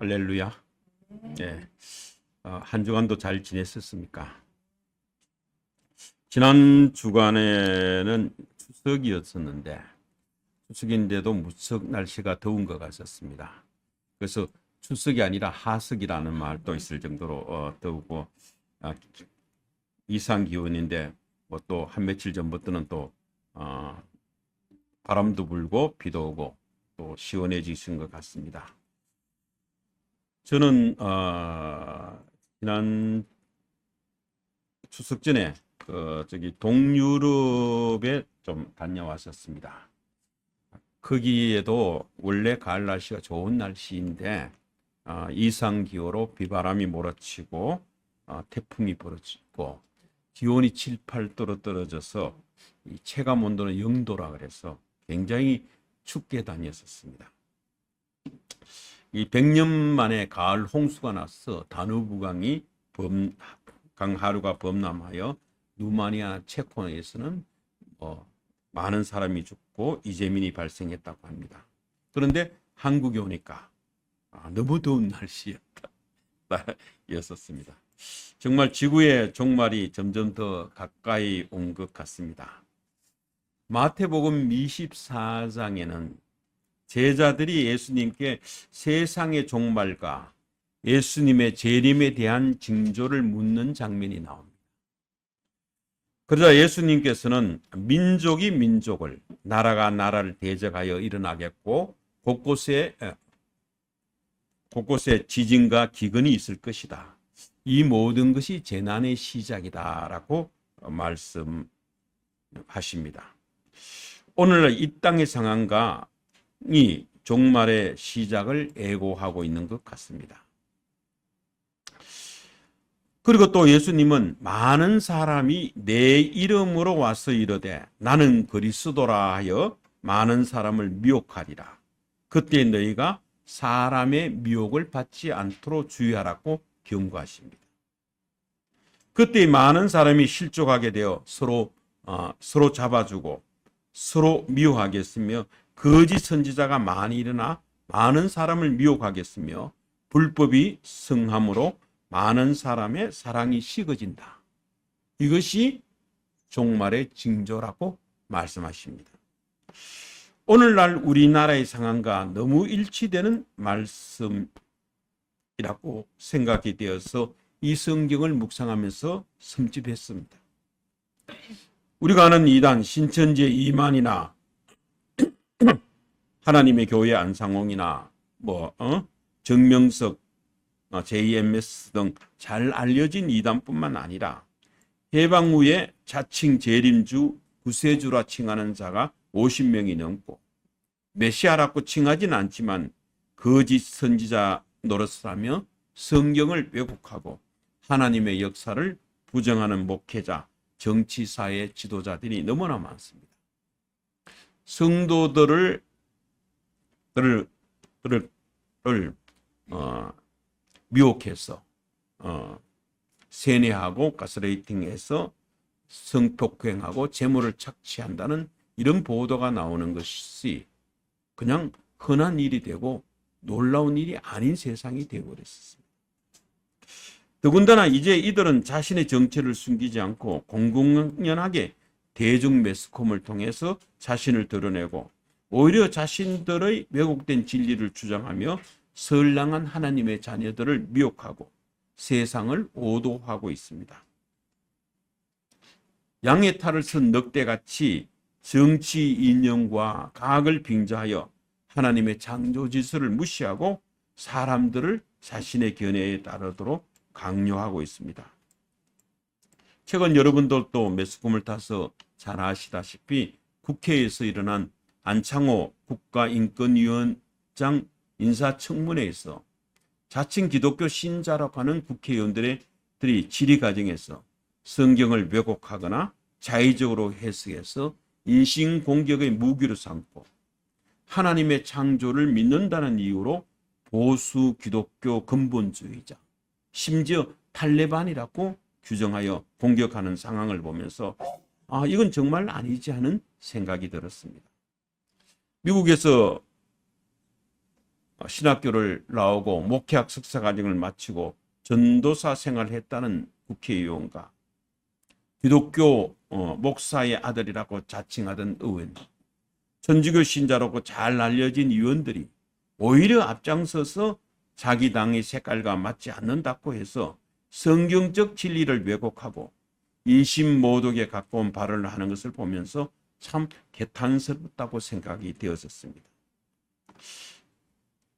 할렐루야. 예. 어, 한 주간도 잘 지냈었습니까? 지난 주간에는 추석이었었는데 추석인데도 무척 날씨가 더운 것 같았습니다. 그래서 추석이 아니라 하석이라는 말도 있을 정도로 어, 더우고 아, 이상 기온인데 뭐 또 한 며칠 전부터는 또 어, 바람도 불고 비도 오고 또 시원해지신 것 같습니다. 저는 어, 지난 추석 전에 그 저기 동유럽에 좀 다녀왔었습니다. 거기에도 원래 가을 날씨가 좋은 날씨인데 어, 이상 기후로 비바람이 몰아치고 어, 태풍이 불어치고 기온이 7, 8도로 떨어져서 이 체감 온도는 0도라 그래서 굉장히 춥게 다녔었습니다. 이 100년 만에 가을 홍수가 나서 다누브강이 범, 강 하루가 범람하여 루마니아 체코에서는 뭐 많은 사람이 죽고 이재민이 발생했다고 합니다. 그런데 한국에 오니까 아, 너무 더운 날씨였다. 였었습니다. 정말 지구의 종말이 점점 더 가까이 온 것 같습니다. 마태복음 24장에는 제자들이 예수님께 세상의 종말과 예수님의 재림에 대한 징조를 묻는 장면이 나옵니다. 그러자 예수님께서는 민족이 민족을, 나라가 나라를 대적하여 일어나겠고 곳곳에 곳곳에 지진과 기근이 있을 것이다. 이 모든 것이 재난의 시작이다 라고 말씀하십니다. 오늘날 이 땅의 상황과 이 종말의 시작을 예고하고 있는 것 같습니다. 그리고 또 예수님은 많은 사람이 내 이름으로 와서 이르되 나는 그리스도라 하여 많은 사람을 미혹하리라. 그때 너희가 사람의 미혹을 받지 않도록 주의하라고 경고하십니다. 그때 많은 사람이 실족하게 되어 서로 어, 서로 잡아주고 서로 미혹하겠으며 거짓 선지자가 많이 일어나 많은 사람을 미혹하겠으며 불법이 성함으로 많은 사람의 사랑이 식어진다. 이것이 종말의 징조라고 말씀하십니다. 오늘날 우리나라의 상황과 너무 일치되는 말씀이라고 생각이 되어서 이 성경을 묵상하면서 섬집했습니다. 우리가 아는 이단 신천지 이만이나 하나님의 교회 안상홍이나 뭐 어? 정명석 어, JMS 등 잘 알려진 이단뿐만 아니라 해방 후에 자칭 재림주 구세주라 칭하는 자가 50명이 넘고 메시아라고 칭하진 않지만 거짓 선지자 노릇을 하며 성경을 왜곡하고 하나님의 역사를 부정하는 목회자, 정치사회 지도자들이 너무나 많습니다. 성도들을 들을, 들을, 를, 어, 미혹해서 어, 세뇌하고 가스레이팅해서 성폭행하고 재물을 착취한다는 이런 보도가 나오는 것이 그냥 흔한 일이 되고 놀라운 일이 아닌 세상이 되어버렸습니다. 더군다나 이제 이들은 자신의 정체를 숨기지 않고 공공연하게 대중 매스컴을 통해서 자신을 드러내고 오히려 자신들의 왜곡된 진리를 주장하며 선량한 하나님의 자녀들을 미혹하고 세상을 오도하고 있습니다. 양의 탈을 쓴 늑대같이 정치 이념과 과학을 빙자하여 하나님의 창조 지수를 무시하고 사람들을 자신의 견해에 따르도록 강요하고 있습니다. 최근 여러분들도 매스컴을 타서 잘 아시다시피 국회에서 일어난 안창호 국가인권위원장 인사청문회에서 자칭 기독교 신자라고 하는 국회의원들의 질의 과정에서 성경을 왜곡하거나 자의적으로 해석해서 인신공격의 무기로 삼고 하나님의 창조를 믿는다는 이유로 보수 기독교 근본주의자 심지어 탈레반이라고 규정하여 공격하는 상황을 보면서 아 이건 정말 아니지 하는 생각이 들었습니다. 미국에서 어, 신학교를 나오고 목회학 석사 과정을 마치고 전도사 생활을 했다는 국회의원과 기독교 어, 목사의 아들이라고 자칭하던 의원, 천주교 신자라고 잘 알려진 의원들이 오히려 앞장서서 자기 당의 색깔과 맞지 않는다고 해서 성경적 진리를 왜곡하고 인신 모독에 가까운 발언을 하는 것을 보면서 참 개탄스럽다고 생각이 되었었습니다.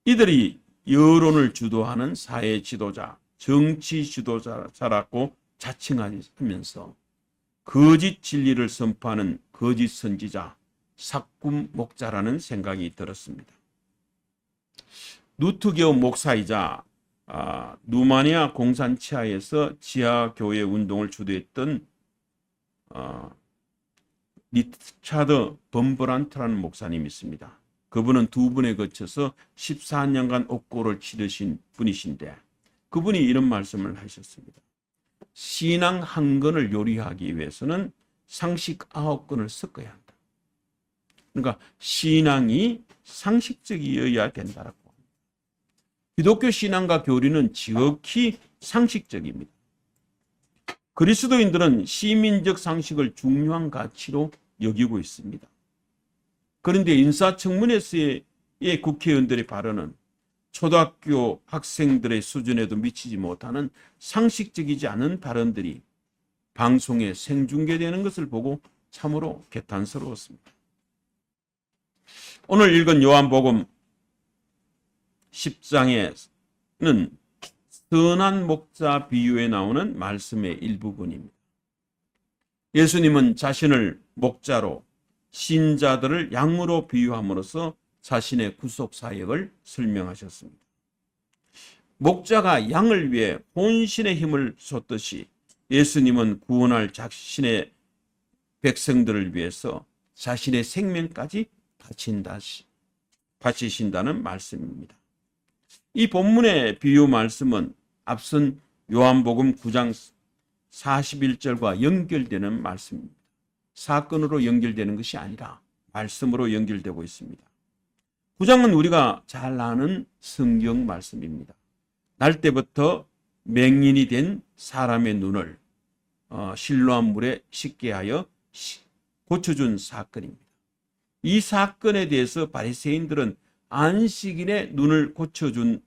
이들이 여론을 주도하는 사회 지도자, 정치 지도자라고 자칭하면서 거짓 진리를 선포하는 거짓 선지자, 삭군 목자라는 생각이 들었습니다. 누트교 목사이자 아, 누마니아 공산 치하에서 지하 교회 운동을 주도했던 어, 리차드 범브란트라는 목사님이 있습니다. 그분은 두 분에 거쳐서 14년간 옥고를 치르신 분이신데 그분이 이런 말씀을 하셨습니다. 신앙 한 건을 요리하기 위해서는 상식 아홉 건을 섞어야 한다. 그러니까 신앙이 상식적이어야 된다라고. 기독교 신앙과 교리는 지극히 상식적입니다. 그리스도인들은 시민적 상식을 중요한 가치로 여기고 있습니다. 그런데 인사청문회에서의 국회의원들의 발언은 초등학교 학생들의 수준에도 미치지 못하는 상식적이지 않은 발언들이 방송에 생중계되는 것을 보고 참으로 개탄스러웠습니다. 오늘 읽은 요한복음 10장에는 선한 목자 비유에 나오는 말씀의 일부분입니다. 예수님은 자신을 목자로 신자들을 양으로 비유함으로써 자신의 구속 사역을 설명하셨습니다. 목자가 양을 위해 혼신의 힘을 쏟듯이 예수님은 구원할 자신의 백성들을 위해서 자신의 생명까지 바친다, 바치신다는 말씀입니다. 이 본문의 비유 말씀은 앞선 요한복음 9장 41절과 연결되는 말씀입니다. 사건으로 연결되는 것이 아니라 말씀으로 연결되고 있습니다. 9장은 우리가 잘 아는 성경 말씀입니다. 날 때부터 맹인이 된 사람의 눈을 어, 실로한 물에 씻게 하여 고쳐준 사건입니다. 이 사건에 대해서 바리새인들은 안식일에 눈을 고쳐준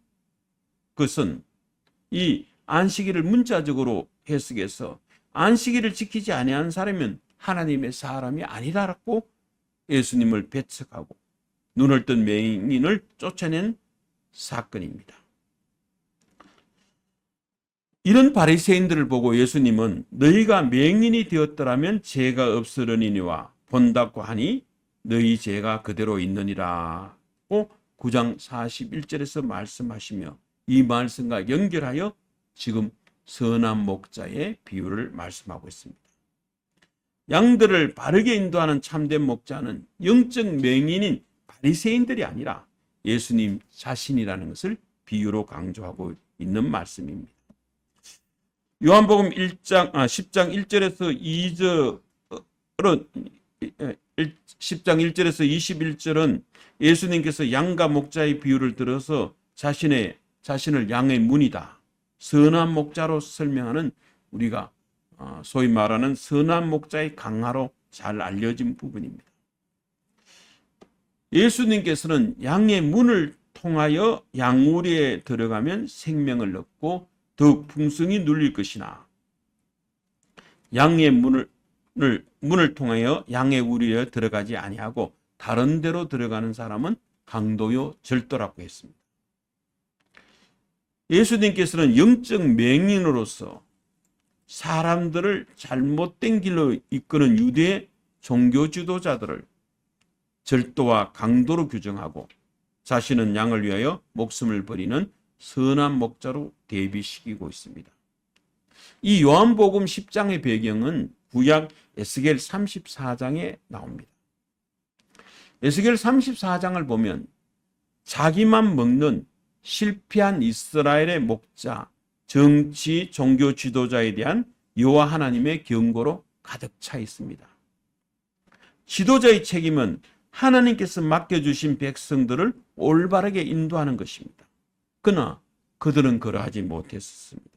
것은 이 안식일을 문자적으로 해석해서 안식일을 지키지 아니한 사람은 하나님의 사람이 아니다라고 예수님을 배척하고 눈을 뜬 맹인을 쫓아낸 사건입니다. 이런 바리새인들을 보고 예수님은 너희가 맹인이 되었더라면 죄가 없으려니와 본다고 하니 너희 죄가 그대로 있느니라. 고 9장 41절에서 말씀하시며 이 말씀과 연결하여 지금 선한 목자의 비유를 말씀하고 있습니다. 양들을 바르게 인도하는 참된 목자는 영적 맹인인 바리새인들이 아니라 예수님 자신이라는 것을 비유로 강조하고 있는 말씀입니다. 요한복음 1장 아 10장 1절에서 2절은 10장 1절에서 21절은 예수님께서 양과 목자의 비유를 들어서 자신의 자신을 양의 문이다. 선한 목자로 설명하는 우리가 어, 소위 말하는 선한 목자의 강화로 잘 알려진 부분입니다. 예수님께서는 양의 문을 통하여 양우리에 들어가면 생명을 얻고 더욱 풍성히 눌릴 것이나 양의 문을 문을 통하여 양의 우리에 들어가지 아니하고 다른 데로 들어가는 사람은 강도요 절도라고 했습니다. 예수님께서는 영적 맹인으로서 사람들을 잘못된 길로 이끄는 유대 종교 지도자들을 절도와 강도로 규정하고 자신은 양을 위하여 목숨을 버리는 선한 목자로 대비시키고 있습니다. 이 요한복음 10장의 배경은 구약 에스겔 34장에 나옵니다. 에스겔 34장을 보면 자기만 먹는 실패한 이스라엘의 목자, 정치, 종교 지도자에 대한 여호와 하나님의 경고로 가득 차 있습니다. 지도자의 책임은 하나님께서 맡겨주신 백성들을 올바르게 인도하는 것입니다. 그러나 그들은 그러하지 못했습니다.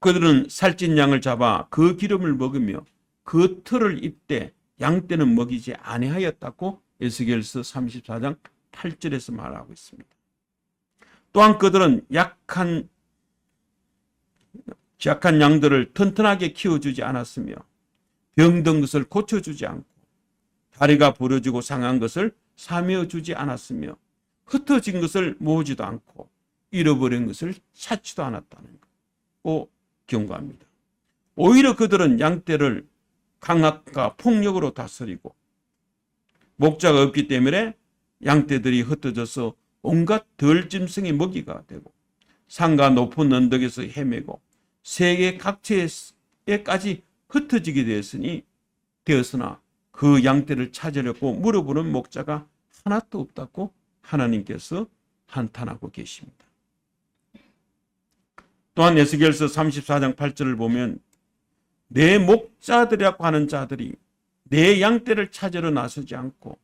그들은 살찐 양을 잡아 그 기름을 먹으며 그 털을 입되 양떼는 먹이지 아니하였다고 에스겔서 34장 8절에서 말하고 있습니다. 또한 그들은 약한 약한 양들을 튼튼하게 키워주지 않았으며 병든 것을 고쳐주지 않고 다리가 부러지고 상한 것을 사며 주지 않았으며 흩어진 것을 모으지도 않고 잃어버린 것을 찾지도 않았다는 거 경고합니다. 오히려 그들은 양떼를 강압과 폭력으로 다스리고 목자가 없기 때문에 양떼들이 흩어져서 온갖 덜짐승의 먹이가 되고 산과 높은 언덕에서 헤매고 세계 각지에까지 흩어지게 되었으니 되었으나 그 양떼를 찾으려고 물어보는 목자가 하나도 없다고 하나님께서 한탄하고 계십니다. 또한 에스겔서 34장 8절을 보면 내 목자들이라고 하는 자들이 내 양떼를 찾으러 나서지 않고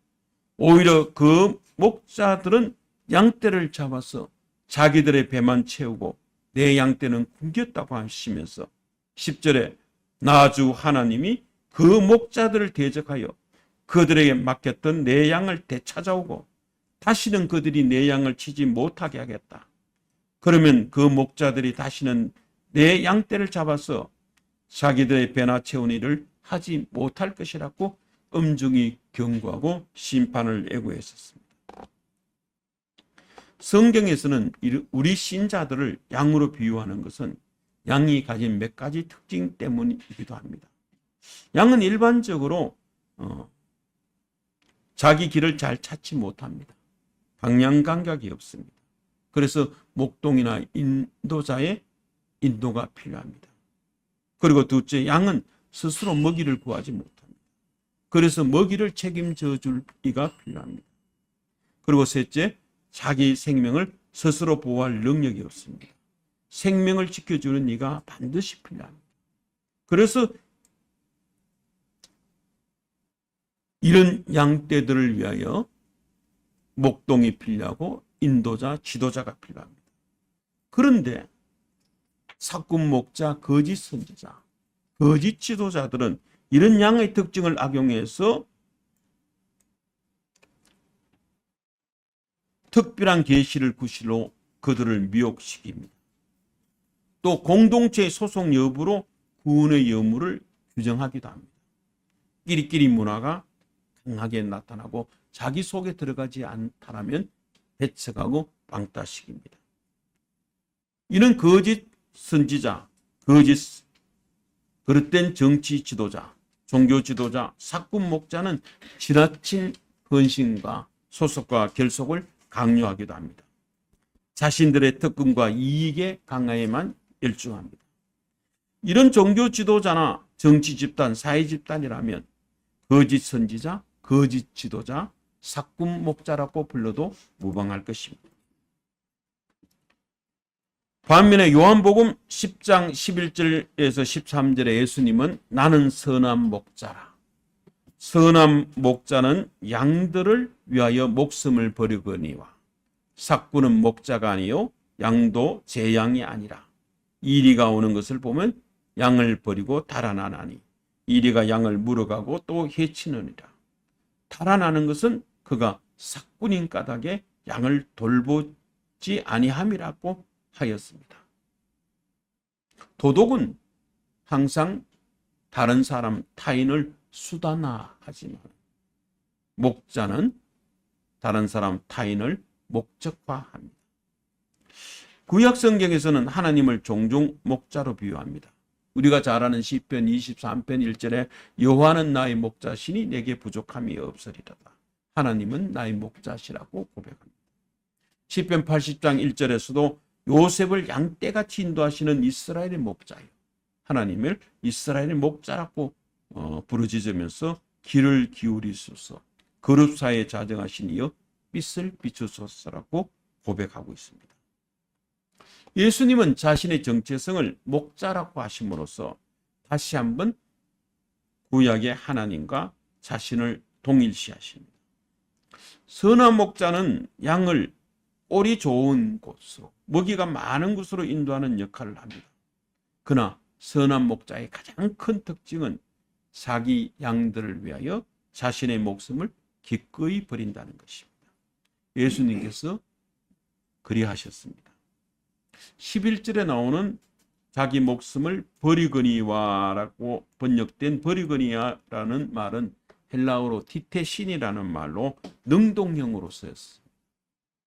오히려 그 목자들은 양떼를 잡아서 자기들의 배만 채우고 내 양떼는 굶겼다고 하시면서 10절에 나주 하나님이 그 목자들을 대적하여 그들에게 맡겼던 내 양을 되찾아오고 다시는 그들이 내 양을 치지 못하게 하겠다. 그러면 그 목자들이 다시는 내 양떼를 잡아서 자기들의 배나 채운 일을 하지 못할 것이라고 엄중히 경고하고 심판을 예고했었습니다. 성경에서는 우리 신자들을 양으로 비유하는 것은 양이 가진 몇 가지 특징 때문이기도 합니다. 양은 일반적으로 어, 자기 길을 잘 찾지 못합니다. 방향 감각이 없습니다. 그래서 목동이나 인도자의 인도가 필요합니다. 그리고 둘째, 양은 스스로 먹이를 구하지 못합니다. 그래서 먹이를 책임져 줄 이가 필요합니다. 그리고 셋째, 자기 생명을 스스로 보호할 능력이 없습니다. 생명을 지켜주는 이가 반드시 필요합니다. 그래서 이런 양떼들을 위하여 목동이 필요하고 인도자, 지도자가 필요합니다. 그런데 사꾼 목자, 거짓 선지자, 거짓 지도자들은 이런 양의 특징을 악용해서 특별한 계시를 구실로 그들을 미혹시킵니다. 또 공동체의 소속 여부로 구원의 여부를 규정하기도 합니다. 끼리끼리 문화가 강하게 나타나고 자기 속에 들어가지 않다라면 배척하고 방따시킵니다. 이는 거짓 선지자, 거짓 그릇된 정치 지도자, 종교 지도자, 사꾼 목자는 지나친 헌신과 소속과 결속을 강요하기도 합니다. 자신들의 특권과 이익의 강화에만 열중합니다. 이런 종교 지도자나 정치 집단, 사회 집단이라면 거짓 선지자, 거짓 지도자, 사꾼 목자라고 불러도 무방할 것입니다. 반면에 요한복음 10장 11절에서 13절에 예수님은 나는 선한 목자라. 선한 목자는 양들을 위하여 목숨을 버리거니와 사꾼은 목자가 아니요 양도 제 양이 아니라 이리가 오는 것을 보면 양을 버리고 달아나나니 이리가 양을 물어가고 또 해치느니라. 달아나는 것은 그가 사꾼인 까닭에 양을 돌보지 아니함이라고 하였습니다. 도덕은 항상 다른 사람 타인을 수단화하지만 목자는 다른 사람 타인을 목적화합니다. 구약 성경에서는 하나님을 종종 목자로 비유합니다. 우리가 잘 아는 시편 23편 1절에 여호와는 나의 목자시니 내게 부족함이 없으리로다. 하나님은 나의 목자시라고 고백합니다. 시편 80장 1절에서도 요셉을 양떼같이 인도하시는 이스라엘의 목자요. 하나님을 이스라엘의 목자라고 어, 부르짖으면서 귀를 기울이소서 그룹 사이에 자정하신 이여 빛을 비추소서라고 고백하고 있습니다. 예수님은 자신의 정체성을 목자라고 하심으로써 다시 한번 구약의 하나님과 자신을 동일시하십니다. 선한 목자는 양을 꼴이 좋은 곳으로 먹이가 많은 곳으로 인도하는 역할을 합니다. 그러나 선한 목자의 가장 큰 특징은 자기 양들을 위하여 자신의 목숨을 기꺼이 버린다는 것입니다. 예수님께서 그리하셨습니다. 11절에 나오는 자기 목숨을 버리거니와라고 번역된 버리거니와라는 말은 헬라어로 티테신이라는 말로 능동형으로 쓰였습니다.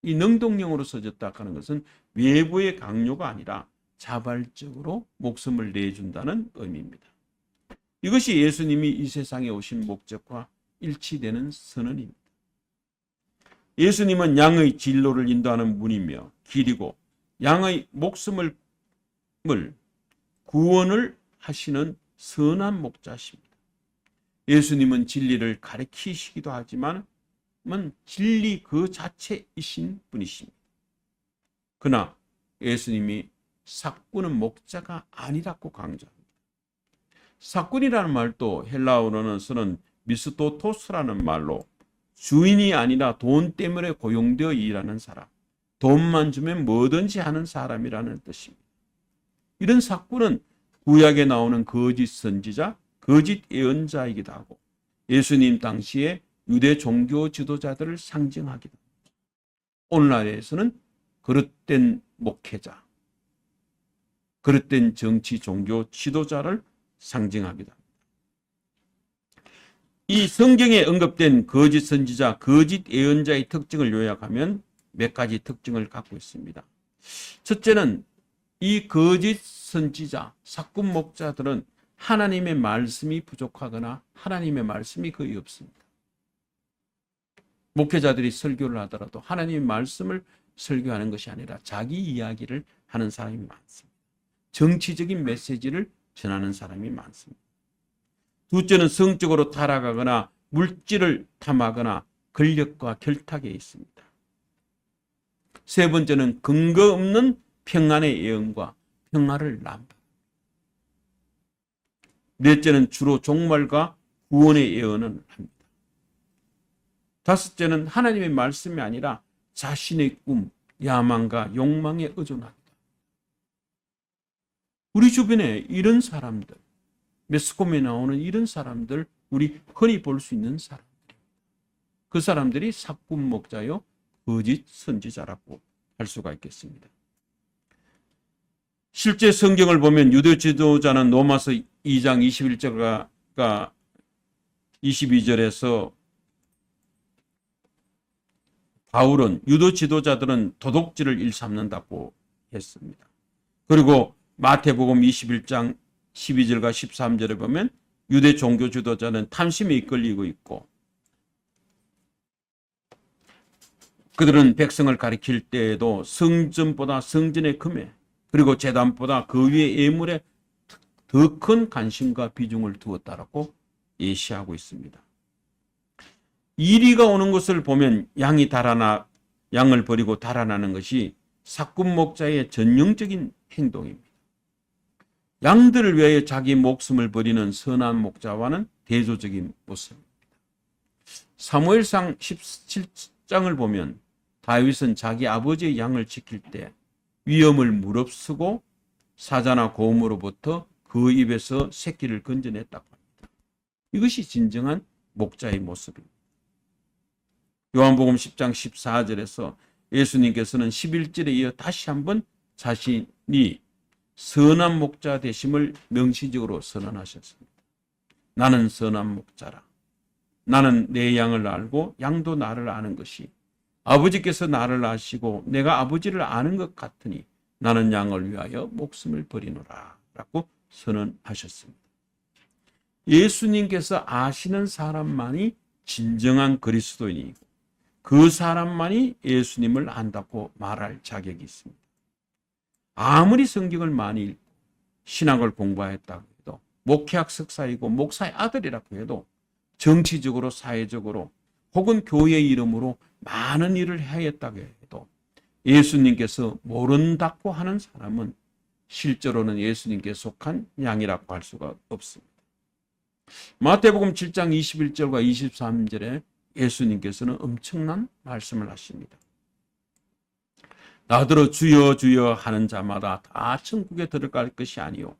이 능동형으로 써졌다 하는 것은 외부의 강요가 아니라 자발적으로 목숨을 내준다는 의미입니다. 이것이 예수님이 이 세상에 오신 목적과 일치되는 선언입니다. 예수님은 양의 진로를 인도하는 분이며 길이고 양의 목숨을 구원을 하시는 선한 목자십니다. 예수님은 진리를 가르치시기도 하지만 진리 그 자체이신 분이십니다. 그러나 예수님이 사꾼은 목자가 아니라고 강조합니다. 사꾼이라는 말도 헬라어로는 쓰는 미스토토스라는 말로 주인이 아니라 돈 때문에 고용되어 일하는 사람, 돈만 주면 뭐든지 하는 사람이라는 뜻입니다. 이런 사꾼은 구약에 나오는 거짓 선지자, 거짓 예언자이기도 하고 예수님 당시에 유대 종교 지도자들을 상징하기도 합니다. 오늘날에서는 그릇된 목회자, 그릇된 정치 종교 지도자를 상징하기도 합니다. 이 성경에 언급된 거짓 선지자, 거짓 예언자의 특징을 요약하면 몇 가지 특징을 갖고 있습니다. 첫째는 이 거짓 선지자, 사꾼 목자들은 하나님의 말씀이 부족하거나 하나님의 말씀이 거의 없습니다. 목회자들이 설교를 하더라도 하나님의 말씀을 설교하는 것이 아니라 자기 이야기를 하는 사람이 많습니다. 정치적인 메시지를 전하는 사람이 많습니다. 둘째는 성적으로 타락하거나 물질을 탐하거나 권력과 결탁에 있습니다. 세 번째는 근거 없는 평안의 예언과 평화를 남바. 넷째는 주로 종말과 구원의 예언을 합니다. 다섯째는 하나님의 말씀이 아니라 자신의 꿈, 야망과 욕망에 의존합니다. 우리 주변에 이런 사람들, 매스컴에 나오는 이런 사람들, 우리 흔히 볼 수 있는 사람들. 그 사람들이 사꾼 목자요, 거짓 선지자라고 할 수가 있겠습니다. 실제 성경을 보면 유대 지도자는 로마서 2장 21절과 22절에서 바울은 유도 지도자들은 도둑질을 일삼는다고 했습니다. 그리고 마태복음 21장 12절과 13절에 보면 유대 종교 지도자는 탐심에 이끌리고 있고 그들은 백성을 가리킬 때에도 성전보다 성전의 금에 그리고 재단보다 그 위의 예물에 더 큰 관심과 비중을 두었다라고 예시하고 있습니다. 이리가 오는 것을 보면 양이 달아나 양을 버리고 달아나는 것이 사꾼 목자의 전형적인 행동입니다. 양들을 위하여 자기 목숨을 버리는 선한 목자와는 대조적인 모습입니다. 사무엘상 17장을 보면 다윗은 자기 아버지의 양을 지킬 때 위험을 무릅쓰고 사자나 고음으로부터 그 입에서 새끼를 건져냈다고 합니다. 이것이 진정한 목자의 모습입니다. 요한복음 10장 14절에서 예수님께서는 11절에 이어 다시 한번 자신이 선한 목자 되심을 명시적으로 선언하셨습니다. 나는 선한 목자라. 나는 내 양을 알고 양도 나를 아는 것이 아버지께서 나를 아시고 내가 아버지를 아는 것 같으니 나는 양을 위하여 목숨을 버리노라. 라고 선언하셨습니다. 예수님께서 아시는 사람만이 진정한 그리스도인이고 그 사람만이 예수님을 안다고 말할 자격이 있습니다. 아무리 성경을 많이 읽고 신학을 공부했다고 해도 목회학 석사이고 목사의 아들이라고 해도 정치적으로 사회적으로 혹은 교회의 이름으로 많은 일을 해야겠다고 해도 예수님께서 모른다고 하는 사람은 실제로는 예수님께 속한 양이라고 할 수가 없습니다. 마태복음 7장 21절과 23절에 예수님께서는 엄청난 말씀을 하십니다. 나더러 주여 주여 하는 자마다 다 천국에 들어갈 것이 아니요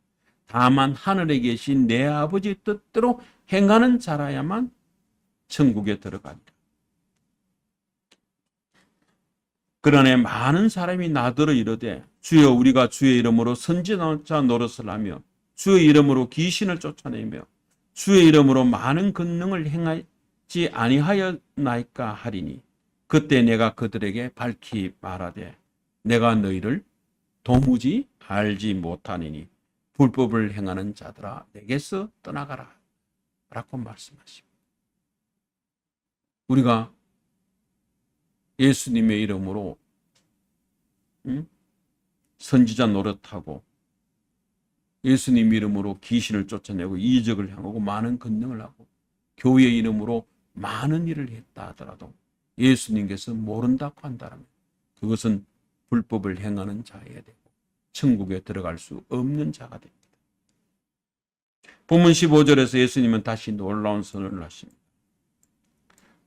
다만 하늘에 계신 내 아버지 뜻대로 행하는 자라야만 천국에 들어간다. 그러나 많은 사람이 나더러 이르되 주여 우리가 주의 이름으로 선지자 노릇을 하며 주의 이름으로 귀신을 쫓아내며 주의 이름으로 많은 권능을 행하지 아니하였나이까 하리니 그때 내가 그들에게 밝히 말하되 내가 너희를 도무지 알지 못하니니 불법을 행하는 자들아 내게서 떠나가라 라고 말씀하십니다. 우리가 예수님의 이름으로 음? 선지자 노릇하고 예수님 이름으로 귀신을 쫓아내고 이적을 향하고 많은 권능을 하고 교회 이름으로 많은 일을 했다 하더라도 예수님께서 모른다고 한다면 그것은 불법을 행하는 자여야 되고 천국에 들어갈 수 없는 자가 됩니다. 본문 15절에서 예수님은 다시 놀라운 선언을 하십니다.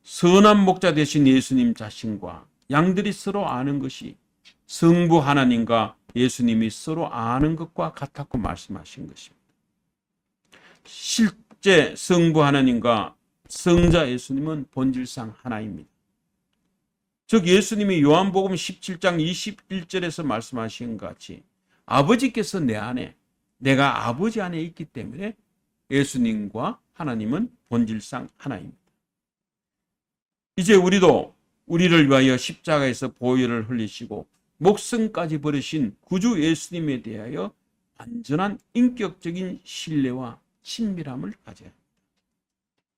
선한 목자 되신 예수님 자신과 양들이 서로 아는 것이 성부 하나님과 예수님이 서로 아는 것과 같았고 말씀하신 것입니다. 실제 성부 하나님과 성자 예수님은 본질상 하나입니다. 즉 예수님이 요한복음 17장 21절에서 말씀하신 것 같이 아버지께서 내 안에 내가 아버지 안에 있기 때문에 예수님과 하나님은 본질상 하나입니다. 이제 우리도 우리를 위하여 십자가에서 보혈을 흘리시고 목숨까지 버리신 구주 예수님에 대하여 완전한 인격적인 신뢰와 친밀함을 가져야 합니다.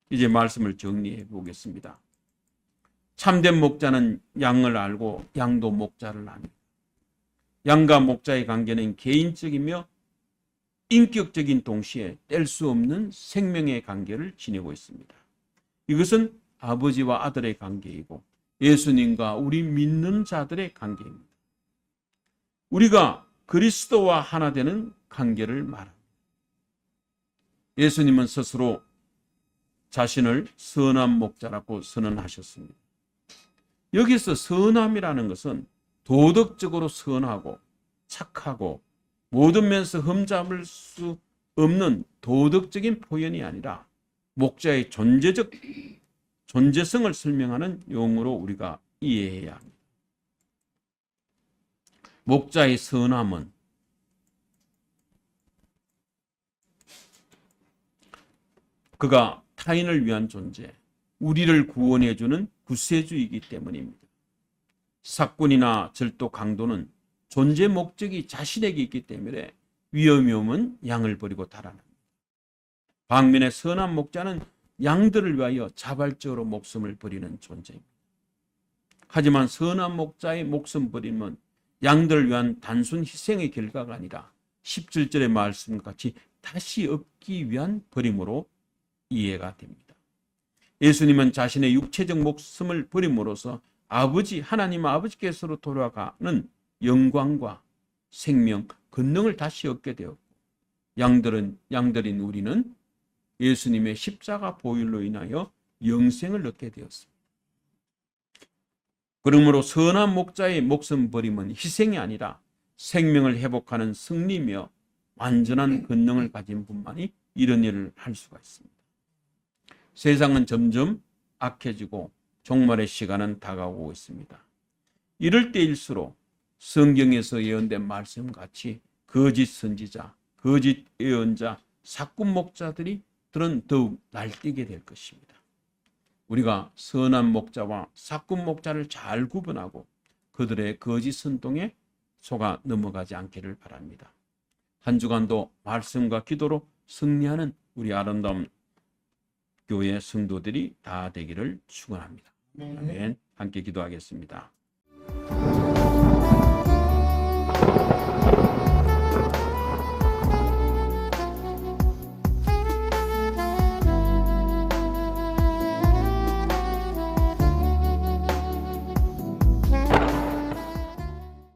이제 말씀을 정리해 보겠습니다. 참된 목자는 양을 알고 양도 목자를 압니다. 양과 목자의 관계는 개인적이며 인격적인 동시에 뗄 수 없는 생명의 관계를 지니고 있습니다. 이것은 아버지와 아들의 관계이고 예수님과 우리 믿는 자들의 관계입니다. 우리가 그리스도와 하나 되는 관계를 말합니다. 예수님은 스스로 자신을 선한 목자라고 선언하셨습니다. 여기서 선함이라는 것은 도덕적으로 선하고 착하고 모든 면에서 흠잡을 수 없는 도덕적인 표현이 아니라 목자의 존재적 존재성을 설명하는 용어로 우리가 이해해야 합니다. 목자의 선함은 그가 타인을 위한 존재, 우리를 구원해주는 구세주이기 때문입니다. 사건이나 절도 강도는 존재 목적이 자신에게 있기 때문에 위험이 오면 양을 버리고 달아납니다. 반면에 선한 목자는 양들을 위하여 자발적으로 목숨을 버리는 존재입니다. 하지만 선한 목자의 목숨 버림은 양들을 위한 단순 희생의 결과가 아니라 17절의 말씀 같이 다시 얻기 위한 버림으로 이해가 됩니다. 예수님은 자신의 육체적 목숨을 버림으로써 아버지 하나님 아버지께서로 돌아가는 영광과 생명, 권능을 다시 얻게 되었고 양들은 양들인 우리는 예수님의 십자가 보혈로 인하여 영생을 얻게 되었습니다. 그러므로 선한 목자의 목숨 버림은 희생이 아니라 생명을 회복하는 승리며 완전한 권능을 가진 분만이 이런 일을 할 수가 있습니다. 세상은 점점 악해지고 종말의 시간은 다가오고 있습니다. 이럴 때일수록 성경에서 예언된 말씀 같이 거짓 선지자, 거짓 예언자, 사꾼 목자들이 들은 더욱 날뛰게 될 것입니다. 우리가 선한 목자와 사꾼 목자를 잘 구분하고 그들의 거짓 선동에 속아 넘어가지 않기를 바랍니다. 한 주간도 말씀과 기도로 승리하는 우리 아름다운 교회 성도들이 다 되기를 축원합니다. 아멘. 함께 기도하겠습니다.